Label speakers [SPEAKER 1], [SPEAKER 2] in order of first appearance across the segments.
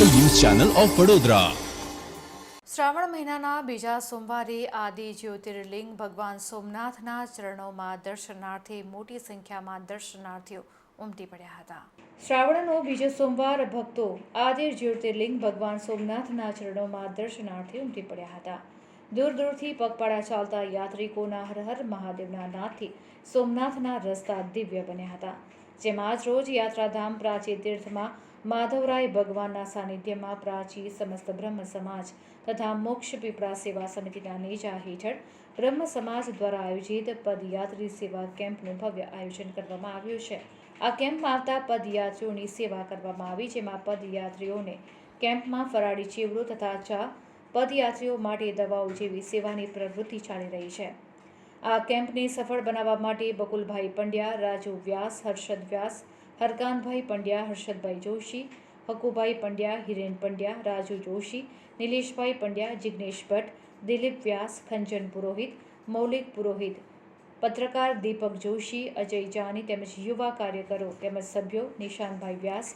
[SPEAKER 1] Channel of Vadodara.
[SPEAKER 2] શ્રાવણ મહિનાના બીજા સોમવારે આદિ જ્યોતિર્લિંગ ભગવાન સોમનાથના ચરણોમાં દર્શનાર્થે મોટી સંખ્યામાં દર્શનાર્થીઓ ઉમટી પડ્યા હતા. શ્રાવણનો બીજો સોમવાર ભક્તો આદિ જ્યોતિર્લિંગ ભગવાન સોમનાથના ચરણોમાં દર્શનાર્થે ઉમટી પડ્યા હતા. દૂર દૂરથી પગપાળા ચાલતા યાત્રિકોના હર હર મહાદેવના નાદથી સોમનાથના રસ્તા દિવ્ય બન્યા હતા. જેમાં આજ રોજ યાત્રાધામ પ્રાચી તીર્થમાં માધવરાય ભગવાનના સાનિધ્યમાં પ્રાચી સમસ્ત બ્રહ્મ સમાજ તથા મોક્ષ પીપળા સેવા સમિતિના નેજા હેઠળ બ્રહ્મ સમાજ દ્વારા આયોજિત પદયાત્રી સેવા કેમ્પનું ભવ્ય આયોજન કરવામાં આવ્યું છે. આ કેમ્પમાં આવતા પદયાત્રીઓની સેવા કરવામાં આવી, જેમાં પદયાત્રીઓને કેમ્પમાં ફરાળી ચીવડો તથા ચા, પદયાત્રીઓ માટે દવાઓ જેવી સેવાની પ્રવૃત્તિ ચાલી રહી છે. આ કેમ્પને સફળ બનાવવા માટે બકુલભાઈ પંડ્યા, રાજુ વ્યાસ, હર્ષદ વ્યાસ હરકાનભાઈ પંડ્યા, હર્ષદભાઈ જોશી, હકુભાઈ પંડ્યા, હિરેન પંડ્યા, રાજુ જોશી, નિલેશભાઈ પંડ્યા, જિગ્નેશ ભટ્ટ, દિલીપ વ્યાસ, ખંજન પુરોહિત, મૌલિક પુરોહિત, પત્રકાર દીપક જોશી, અજય જાની તેમજ યુવા કાર્યકરો તેમજ સભ્યો નિશાંતભાઈ વ્યાસ,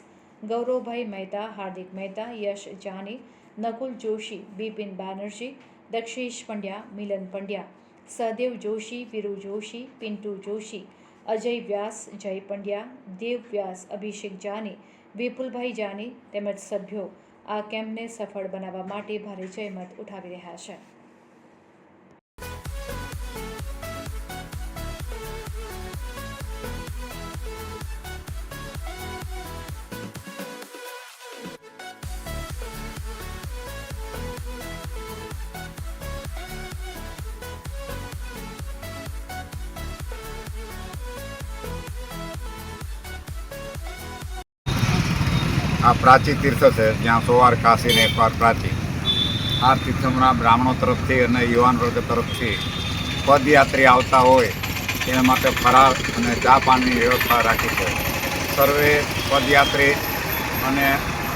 [SPEAKER 2] ગૌરવભાઈ મહેતા, હાર્દિક મહેતા, યશ જાની, નકુલ જોશી, બિપિન બેનર્જી, દક્ષેશ પંડ્યા, મિલન પંડ્યા, સહદેવ જોશી, વીરુ જોશી, પિન્ટુ જોશી અજય વ્યાસ, જય પંડ્યા, દેવ વ્યાસ, અભિષેક જાની, વિપુલભાઈ જાની તેમજ સભ્યો આ કેમ્પને સફળ બનાવવા માટે ભારે જહેમત ઉઠાવી રહ્યા છે.
[SPEAKER 3] આ પ્રાચી તીર્થ છે, જ્યાં સોવાર કાશી ને એકવાર પ્રાચી. આ તીર્થમાં બ્રાહ્મણો તરફથી અને યુવાન વર્ગ તરફથી પદયાત્રી આવતા હોય તેના માટે ફરાળ અને ચા પાણીની વ્યવસ્થા રાખી છે. સર્વે પદયાત્રી અને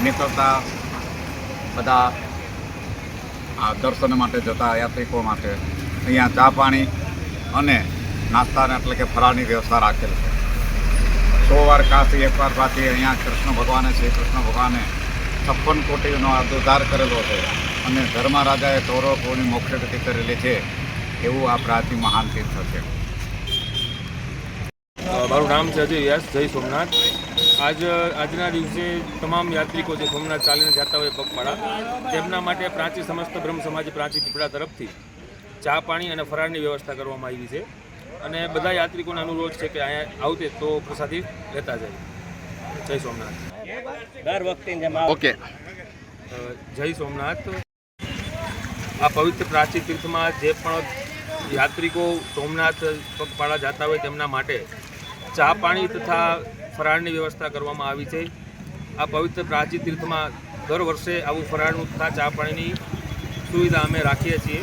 [SPEAKER 3] નીકળતા બધા આ દર્શન માટે જતા યાત્રિકો માટે અહીંયા ચા પાણી અને નાસ્તાને એટલે કે ફરાળની વ્યવસ્થા રાખેલ છે. સો વાર કાશી એકવાર પાછી અહીંયા કૃષ્ણ ભગવાને, શ્રી કૃષ્ણ ભગવાને છપ્પન કોટીનો ઉદ્ધાર કરેલો છે અને ધર્મા રાજાએ ચોરો કોની મોક્ષગતિ કરેલી છે એવું આ પ્રાચીન મહાન તીર્થ છે.
[SPEAKER 4] મારું નામ છે અજય વ્યાસ, જય સોમનાથ. આજ, આજના દિવસે તમામ યાત્રિકો જે સોમનાથ ચાલીને જતા હોય પગપાળા, તેમના માટે પ્રાચી સમસ્ત બ્રહ્મ સમાજ પ્રાચી પીપળા તરફથી ચા પાણી અને ફરાળની વ્યવસ્થા કરવામાં આવી છે. અને બધા યાત્રિકોને અનુરોધ છે કે અહીંયા આવતે તો પ્રસાદી લેતા જાય. જય સોમનાથ.
[SPEAKER 5] દર વખતે જેમ
[SPEAKER 3] ઓકે.
[SPEAKER 4] જય સોમનાથ. આ પવિત્ર પ્રાચી તીર્થમાં જે પણ યાત્રિકો સોમનાથ પગપાળા જતા હોય તેમના માટે ચા પાણી તથા ફરાળની વ્યવસ્થા કરવામાં આવી છે. આ પવિત્ર પ્રાચી તીર્થમાં દર વર્ષે આવું ફરાળનું તથા ચા પાણીની સુવિધા અમે રાખીએ છીએ.